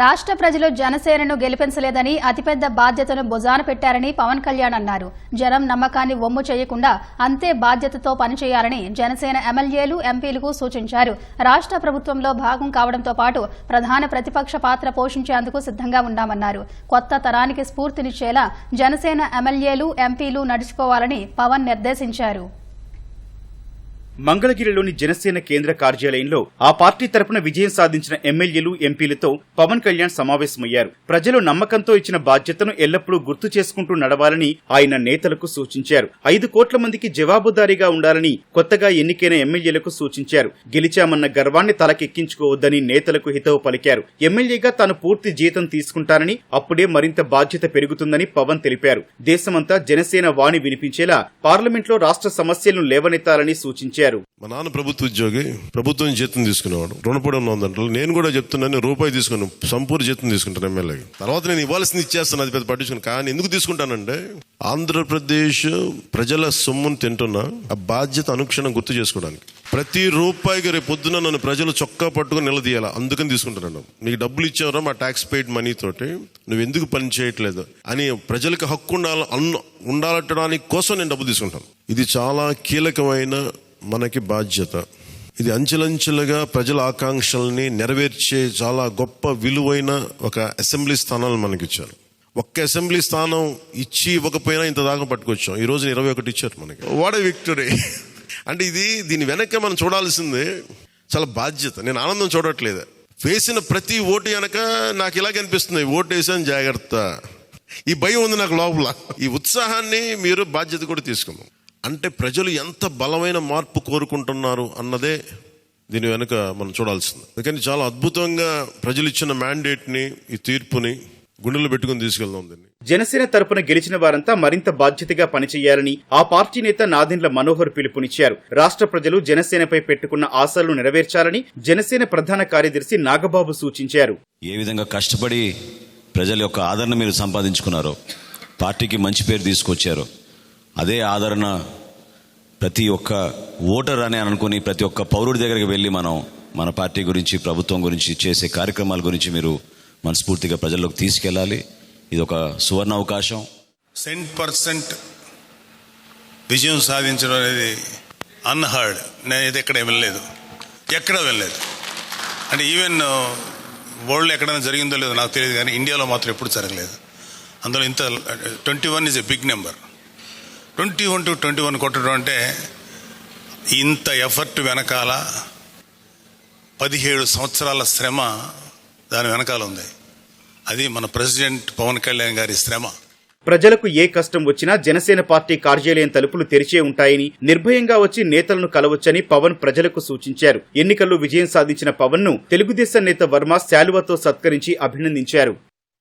రాష్ట్ర ప్రజలు జనసేనను గెలిపించలేదని అతిపెద్ద బాధ్యతను భుజాన పెట్టారని పవన్ కళ్యాణ్ అన్నారు. జనం నమ్మకాన్ని ఒమ్ము చేయకుండా అంతే బాధ్యతతో పనిచేయాలని జనసేన ఎమ్మెల్యేలు ఎంపీలకు సూచించారు. రాష్ట్ర ప్రభుత్వంలో భాగం కావడంతో పాటు ప్రధాన ప్రతిపక్ష పాత్ర పోషించేందుకు సిద్ధంగా ఉన్నామన్నారు. కొత్త తరానికి స్ఫూర్తినిచ్చేలా జనసేన ఎమ్మెల్యేలు ఎంపీలు నడుచుకోవాలని పవన్ నిర్దేశించారు. మంగళగిరిలోని జనసేన కేంద్ర కార్యాలయంలో ఆ పార్టీ తరపున విజయం సాధించిన ఎమ్మెల్యేలు ఎంపీలతో పవన్ కళ్యాణ్ సమావేశమయ్యారు. ప్రజలు నమ్మకంతో ఇచ్చిన బాధ్యతను ఎల్లప్పుడూ గుర్తు చేసుకుంటూ నడవాలని ఆయన నేతలకు సూచించారు. ఐదు కోట్ల మందికి జవాబుదారీగా ఉండాలని కొత్తగా ఎన్నికైన ఎమ్మెల్యేలకు సూచించారు. గెలిచామన్న గర్వాన్ని తలకెక్కించుకోవద్దని నేతలకు హితవు పలికారు. ఎమ్మెల్యేగా తాను పూర్తి జీతం తీసుకుంటానని అప్పుడే మరింత బాధ్యత పెరుగుతుందని పవన్ తెలిపారు. దేశమంతా జనసేన వాణి వినిపించేలా పార్లమెంట్లో రాష్ట్ర సమస్యలను లేవనెత్తాలని సూచించారు. మా నాన్న ప్రభుత్వ ఉద్యోగి ప్రభుత్వం జీతం తీసుకునేవాడు. రుణపడి ఉన్న దాంట్లో నేను కూడా చెప్తున్నాను నేను రూపాయి తీసుకున్నాను సంపూర్ణ జీతం తీసుకుంటాను ఎమ్మెల్యేకి తర్వాత నేను ఇవ్వాల్సింది ఇచ్చేస్తాను అది పెద్ద పట్టించుకుని. కానీ ఎందుకు తీసుకుంటానంటే ఆంధ్రప్రదేశ్ ప్రజల సొమ్మును తింటున్నా ఆ బాధ్యత అనుక్షణం గుర్తు చేసుకోవడానికి. ప్రతి రూపాయికి రేపు పొద్దున నన్ను ప్రజలు చొక్కా పట్టుకుని నిలదీయాలి? అందుకని తీసుకుంటున్నాను. నీకు డబ్బులు ఇచ్చావరా మా ట్యాక్స్ పెయిడ్ మనీ తోటి. నువ్వు ఎందుకు పని చేయట్లేదు? అని ప్రజలకు హక్కు ఉండాల అన్న ఉండాలట్టడానికి కోసం నేను డబ్బు తీసుకుంటాను. ఇది చాలా కీలకమైన మనకి బాధ్యత. ఇది అంచెలంచెలుగా ప్రజల ఆకాంక్షల్ని నెరవేర్చే చాలా గొప్ప విలువైన ఒక అసెంబ్లీ స్థానాలు మనకి ఇచ్చారు ఒక్క అసెంబ్లీ స్థానం ఇచ్చి ఇవ్వకపోయినా ఇంత దాకా పట్టుకొచ్చాం. ఈ రోజున ఇరవై ఒకటి ఇచ్చారు మనకి. వాడే విక్టరీ. అంటే ఇది దీని వెనక మనం చూడాల్సింది చాలా బాధ్యత. నేను ఆనందం చూడట్లేదు. వేసిన ప్రతి ఓటు వెనక నాకు ఇలాగ అనిపిస్తుంది. ఓటు వేసాను జాగ్రత్త. ఈ భయం ఉంది నాకు లోపల. ఈ ఉత్సాహాన్ని మీరు బాధ్యత కూడా తీసుకుందాం అంటే ప్రజలు ఎంత బలమైన మార్పు కోరుకుంటున్నారు అన్నదే దీని వెనుక మనం చూడాల్సింది. అందుకని చాలా అద్భుతంగా ప్రజలు ఇచ్చిన మ్యాండేట్ని ఈ తీర్పుని గుండెలు పెట్టుకుని తీసుకెళ్దాం దీన్ని. జనసేన తరపున గెలిచిన వారంతా మరింత బాధ్యతగా పనిచేయాలని ఆ పార్టీ నేత నాదెండ్ల మనోహర్ పిలుపునిచ్చారు. రాష్ట్ర ప్రజలు జనసేనపై పెట్టుకున్న ఆశలను నెరవేర్చాలని జనసేన ప్రధాన కార్యదర్శి నాగబాబు సూచించారు. ఏ విధంగా కష్టపడి ప్రజల యొక్క ఆదరణ మీరు సంపాదించుకున్నారో పార్టీకి మంచి పేరు తీసుకొచ్చారో అదే ఆదరణ ప్రతి ఒక్క ఓటర్ అని అనుకుని ప్రతి ఒక్క పౌరుడి దగ్గరికి వెళ్ళి మనం మన పార్టీ గురించి ప్రభుత్వం గురించి చేసే కార్యక్రమాల గురించి మీరు మనస్ఫూర్తిగా ప్రజల్లోకి తీసుకెళ్ళాలి. ఇది ఒక సువర్ణ అవకాశం. సెంట్ పర్సెంట్ విజయం సాధించడం అనేది అన్హర్డ్ నేను ఇది ఎక్కడ వెళ్ళలేదు. ఎక్కడ వెళ్ళలేదు. అంటే ఈవెన్ వరల్డ్ uh, ఎక్కడైనా జరిగిందో లేదో నాకు తెలియదు కానీ ఇండియాలో మాత్రం ఎప్పుడు జరగలేదు. అందులో ఇంత twenty one is a big number twenty one to twenty one కొట్టడం అంటే ఇంత ఎఫర్ట్ వెనకాల పదిహేడు సంవత్సరాల శ్రమ దాని వెనకాల ఉంది. అది మన ప్రెసిడెంట్ పవన్ కళ్యాణ్ గారి శ్రమ. ప్రజలకు ఏ కష్టం వచ్చినా జనసేన పార్టీ కార్యాలయం తలుపులు తెరిచే ఉంటాయని నిర్భయంగా వచ్చి నేతలను కలవచ్చని పవన్ ప్రజలకు సూచించారు. ఎన్నికల్లో విజయం సాధించిన పవన్ను తెలుగుదేశం నేత వర్మ శాలువతో సత్కరించి అభినందించారు.